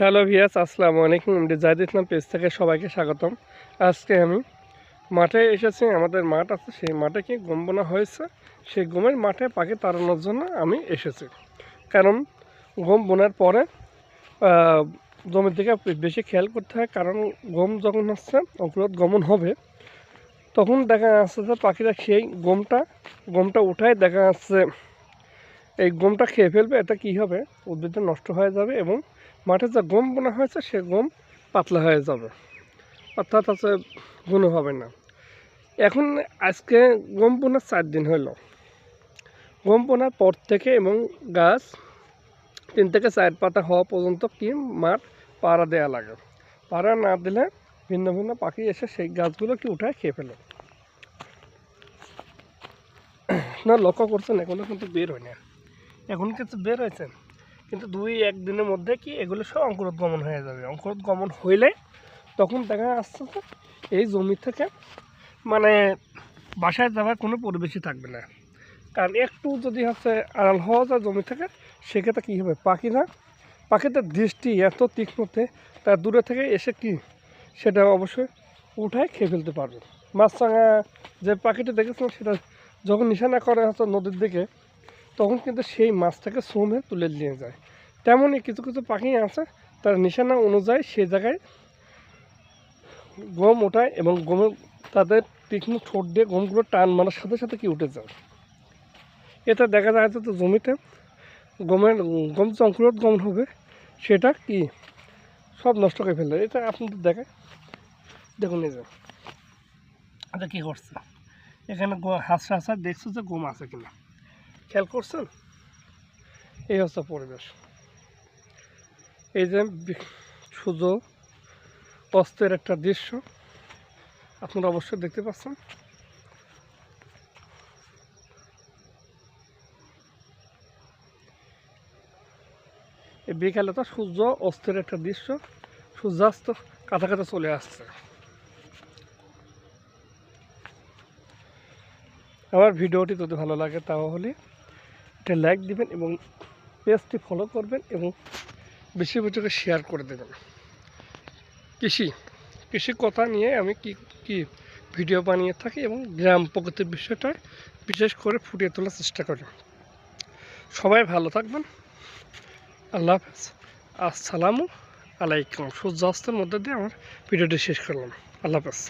Hello ভিয়াস, আসসালামু আলাইকুম। আমি জাহিদ ইসলাম পেজ থেকে সবাইকে স্বাগতম। আজকে আমি মাঠে এসেছি, আমাদের মাঠ আছে, সেই মাঠে কি গম বোনা হয়েছে? সেই গমের মাঠে পাখি তাড়ানোর জন্য আমি এসেছি। কারণ গম বোনার পরে জমির দিকে বেশি খেয়াল করতে হয়, কারণ গম যখন হচ্ছে অগ্রত গমন হবে, তখন দেখা যাচ্ছে যে পাখিরা সেই গমটা গমটা উঠায় দেখা যাচ্ছে এই গমটা খেয়ে ফেলবে এটা কী হবে? উদ্ভিদটা নষ্ট হয়ে যাবে এবং মাঠে যে গম বোনা হয়েছে, সে গম পাতলা হয়ে যাবে। অর্থাৎ আছে গুণ হবে না। এখন আজকে গম বোনার চার দিন হলো। গম বোনার পর থেকে এবং গাছ তিন থেকে চার পাতা হওয়া পর্যন্ত কি মাঠ পাড়া দেওয়া লাগে। পাড়া না দিলে ভিন্ন ভিন্ন পাখি এসে সেই গাছগুলো কি উঠায় খেয়ে ফেলে। না, লক্ষ্য করছেন, এখনও কিন্তু বের হয় না এখন কিন্তু বের হয়েছে কিন্তু দুই এক দিনের মধ্যে কি এগুলো সব অঙ্কুরোদ্গমন হয়ে যাবে। অঙ্কুরোদ্গমন হইলে তখন দেখা যাচ্ছে যে এই জমি থেকে মানে বাসায় যাওয়ার কোনো পরিবেশই থাকবে না। কারণ একটু যদি হচ্ছে আড়াল হওয়া যায় জমি থেকে, সেক্ষেত্রে কী হবে? পাখিরা পাখিদের দৃষ্টি এত তীক্ষ্ণতে তার দূরে থেকে এসে কি সেটা অবশ্যই উঠায় খেয়ে ফেলতে পারবে। মাছরাঙা যে পাখিটা দেখেছিলাম, সেটা যখন নিশানা করে হচ্ছে নদীর দিকে তখন কিন্তু সেই মাছটাকে শ্রমে তুলে নিয়ে যায়। তেমনই কিছু কিছু পাখি আছে, তার নিশানা অনুযায়ী সে জায়গায় গম ওঠায় এবং গমে তাদের তীক্ষ্ণ ঠোঁট দিয়ে গমগুলো টান মারার সাথে সাথে কি উঠে যায়। এটা দেখা যায় যে তো জমিতে গমের গম যে গম হবে, সেটা কি সব নষ্ট করে ফেলে এটা আপনাদের দেখে, দেখুন এই যে। এটা কী করছে? এখানে হাসা হাসা দেখছ যে গম আছে কিনা। খেয়াল করছেন? এই হচ্ছে পরিবেশ। এই যে সূর্য অস্তের একটা দৃশ্য, আপনারা অবশ্যই দেখতে পাচ্ছেন। বিকালে তো সূর্য অস্তের একটা দৃশ্য, সূর্যাস্ত কাছাকাছি চলে আসছে। আমার ভিডিওটি যদি ভালো লাগে তাহলে একটা লাইক দিবেন এবং পেজটি ফলো করবেন এবং বেশি বেশি শেয়ার করে দেবেন। কৃষি কৃষি কথা নিয়ে আমি কি কি ভিডিও বানিয়ে থাকি এবং গ্রাম প্রকৃতির বিষয়টা বিশেষ করে ফুটিয়ে তোলার চেষ্টা করি। সবাই ভালো থাকবেন। আল্লাহ হাফেজ। আসসালামু আলাইকুম। সূর্যাস্তের মধ্যে দিয়ে আমার ভিডিওটি শেষ করলাম। আল্লাহ হাফেজ।